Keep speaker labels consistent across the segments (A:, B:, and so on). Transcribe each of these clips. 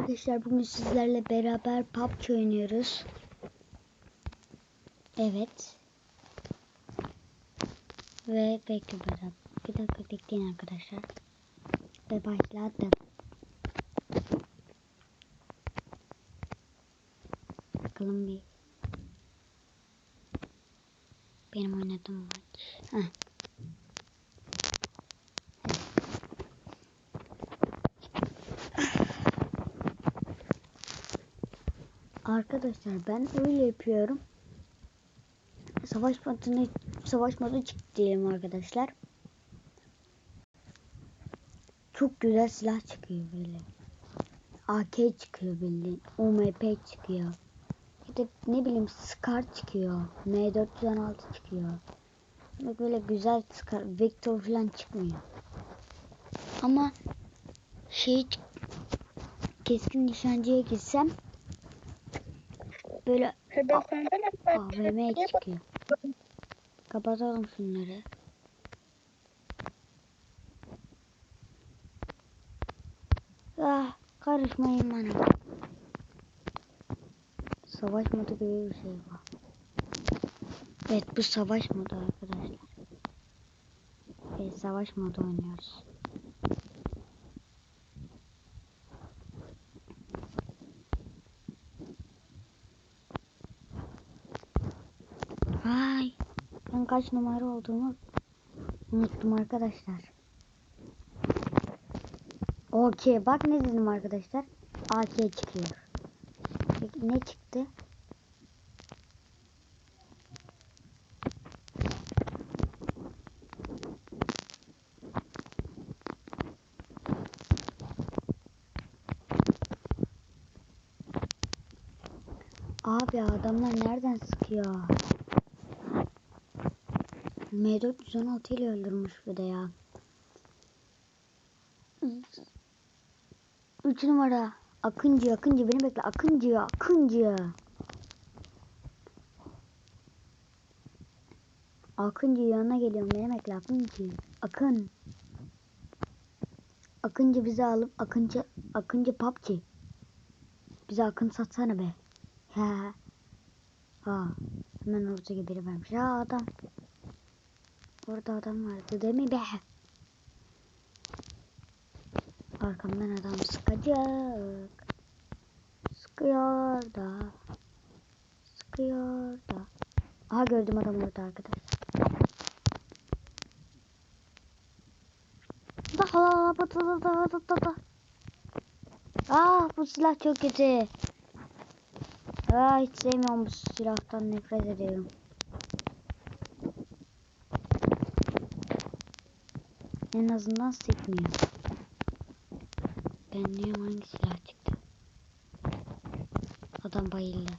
A: arkadaşlar bugün sizlerle beraber PUBG oynuyoruz. Evet. Ve bekle beraber. Bir dakika bekleyin arkadaşlar. Ve başladım. Bakalım bir. Benim oynadığım maç. Heh. Arkadaşlar ben öyle yapıyorum. Savaş moduna savaş modu çıktı diyelim arkadaşlar. Çok güzel silah çıkıyor böyle. AK çıkıyor bildiğin. UMP çıkıyor. Bir de ne bileyim Scar çıkıyor. M416 çıkıyor. Böyle güzel Scar. Vector falan çıkmıyor. Ama şey keskin nişancıya gitsem böyle AVM çıkıyor. Kapatalım şunları. Ah, karışmayın bana. Savaş modu gibi bir şey var. Evet bu savaş modu arkadaşlar. Evet savaş modu oynuyoruz. Vay. Ben kaç numara olduğumu unuttum arkadaşlar. Okey bak ne dedim arkadaşlar. AK çıkıyor. Peki ne çıktı? Abi adamlar nereden sıkıyor? M416 ile öldürmüş bir de ya. 3 numara. Akıncı, Akıncı beni bekle. Akıncı, Akıncı. Akıncı yanına geliyorum. Beni bekle Akıncı. Akın. Akıncı bizi alıp Akıncı, Akıncı PUBG. Bize Akın satsana be. He. Ha. Hemen orta gibi vermiş. Ya adam. Orada adam vardı değil mi be? Arkamdan adam sıkacak. Sıkıyor da. Sıkıyor da. Aha gördüm adam orada arkadaş. Daha daha daha daha daha. Ah bu silah çok kötü. Aa, hiç sevmiyorum bu silahtan nefret ediyorum. En azından sıkmıyor. Ben diyorum hangi silah çıktı. Adam bayıldı.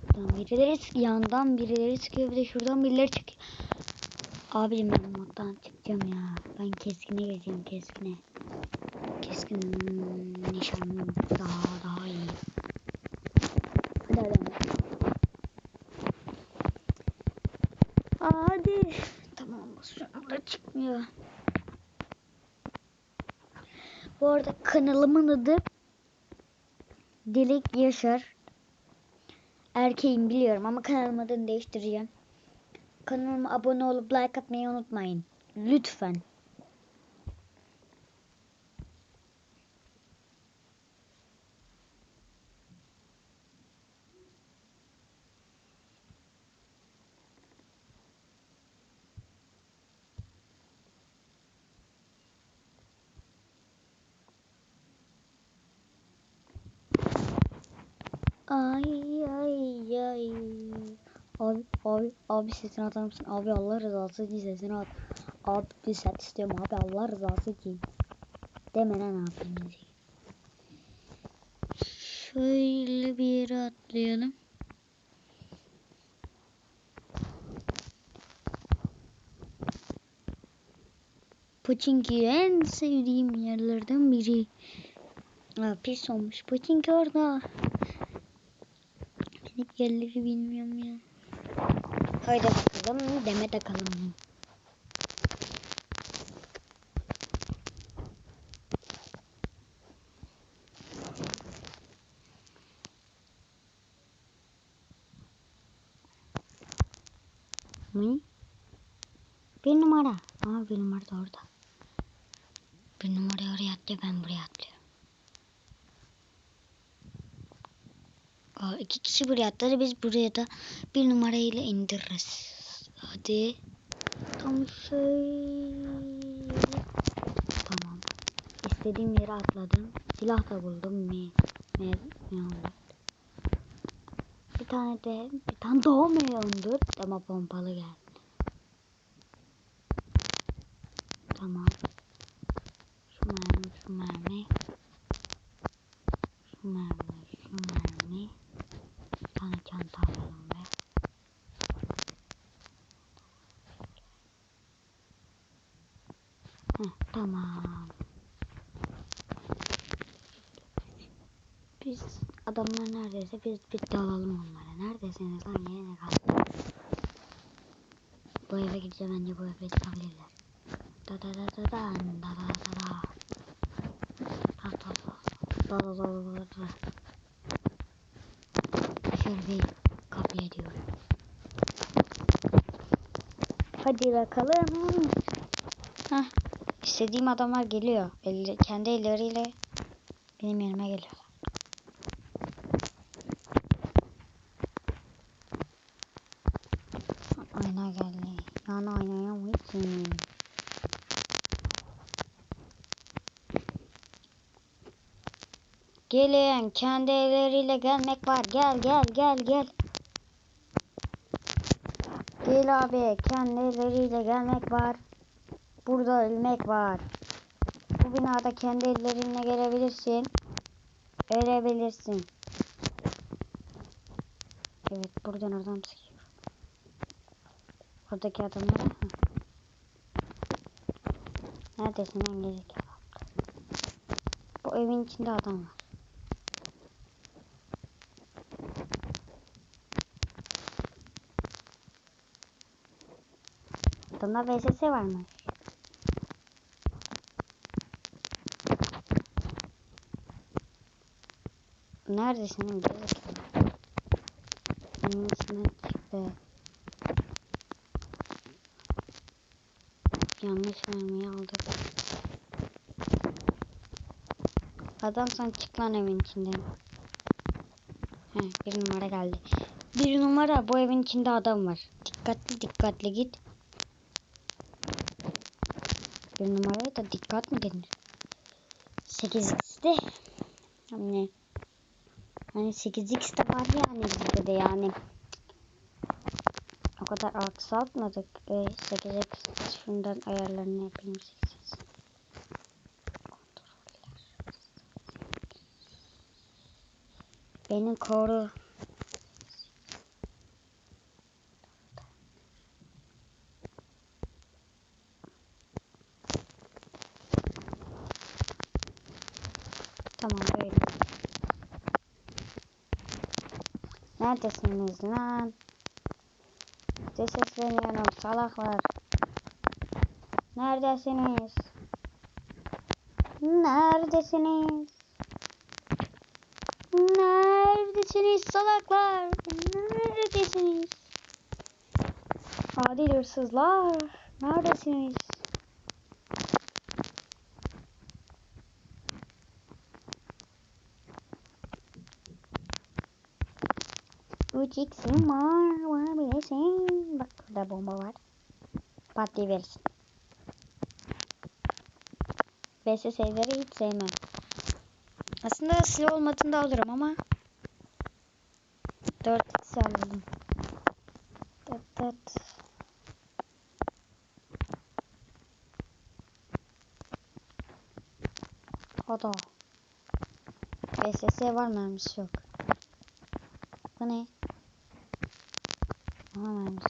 A: Şuradan birileri yandan birileri çıkıyor bir de şuradan birileri çıkıyor. Abim ben moddan çıkacağım ya. Ben keskine geleceğim keskine. Keskin nişanlım daha daha iyi. Hadi hadi. Aa, hadi. Tamam sonra çıkmıyor. Bu arada kanalımın adı Dilek Yaşar. Erkeğim biliyorum ama kanalımın adını değiştireceğim. Kanalıma abone olup like atmayı unutmayın. Lütfen. Ay ay ay. Abi abi abi sesini atar mısın? Abi Allah rızası için sesini at. Abi bir set istiyorum abi Allah rızası için. Deme lan abimizi. Şöyle bir yere atlayalım. Pochinki en sevdiğim yerlerden biri. Aa, pis olmuş. Pochinki orada. Yerleri bilmiyorum ya. Haydi bakalım deme takalım. mi? Bir numara. Ama bir numara da orada. Bir numara oraya attı ben buraya attım. Aa, iki kişi buraya atladı biz buraya da bir numarayla indiririz. Hadi. Tam şöyle. Tamam. İstediğim yere atladım. Silah da buldum. Mi? Mi? Mi? Bir tane de bir tane daha M14 ama pompalı geldi. Tamam. Şu mermi, şu mermi. Şu mermi, şu mermi. Tane çanta alalım be. Heh, tamam. Biz adamlar neredeyse biz bir dalalım onlara. Neredesiniz lan yine kaldı. Bu eve gideceğim bence bu eve çıkabilirler. Da da da da da da da da da. Da da da. Da da da da bir kapı ediyorum. Hadi bakalım. Hah. İstediğim adamlar geliyor. Elle, kendi elleriyle benim yanıma geliyorlar. Ayna geldi. Yani aynaya mı için? Gelin kendi elleriyle gelmek var. Gel gel gel gel. Gel abi kendi elleriyle gelmek var. Burada ölmek var. Bu binada kendi ellerinle gelebilirsin. Ölebilirsin. Evet buradan oradan sıkıyor. Oradaki adamlara. Neredesin lan gerizekalı? Bu evin içinde adam var. Adamda VSS varmış. Neredesin gerizekalı? Benim içinden çık be. Yanlış mermiyi aldık. Adam sen çık lan evin içinden. He, bir numara geldi. Bir numara bu evin içinde adam var. Dikkatli dikkatli git. Bir numaraya da dikkat mi denir? 8x'de hani hani 8x de var yani bizde de yani. O kadar aksatmadık. E, 8x şundan ayarlarını yapayım 8x. Beni koru. Tamam böyle. Neredesiniz lan? Size sesleniyorum salaklar. Neredesiniz? Neredesiniz? Neredesiniz salaklar? Neredesiniz? Adil hırsızlar. Neredesiniz? X'im var. Vurabilirsin. Bak burada bomba var. Patlayıverirsin. VSS'leri hiç sevmem. Aslında silah olmadığında alırım ama 4x aldım. Dıt dıt. O da. VSS var mermisi yok. Bu ne? Aha mermisi.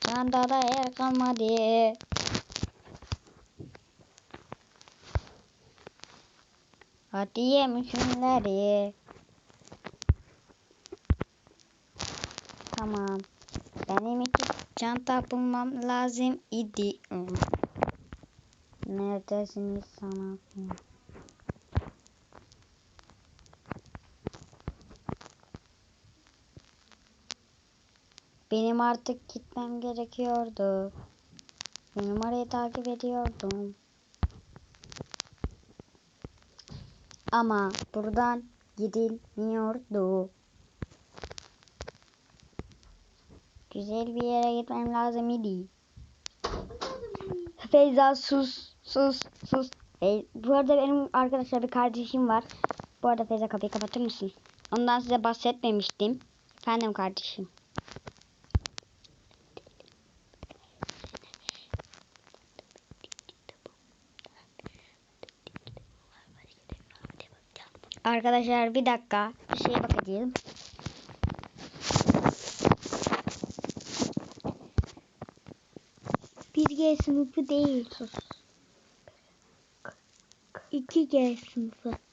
A: Çanta da yer kalmadı. Hadi yemin şunları. Tamam. Benim iki çanta bulmam lazım idi. Neredesiniz sana? Benim artık gitmem gerekiyordu. Bu numarayı takip ediyordum. Ama buradan gidilmiyordu. Güzel bir yere gitmem lazım idi. Feyza sus sus sus. Fey- bu arada benim arkadaşlar bir kardeşim var. Bu arada Feyza kapıyı kapatır mısın? Ondan size bahsetmemiştim. Efendim kardeşim. Arkadaşlar bir dakika bir şeye bakacağım. Bir G sınıfı değil. Sus. 2G sınıfı.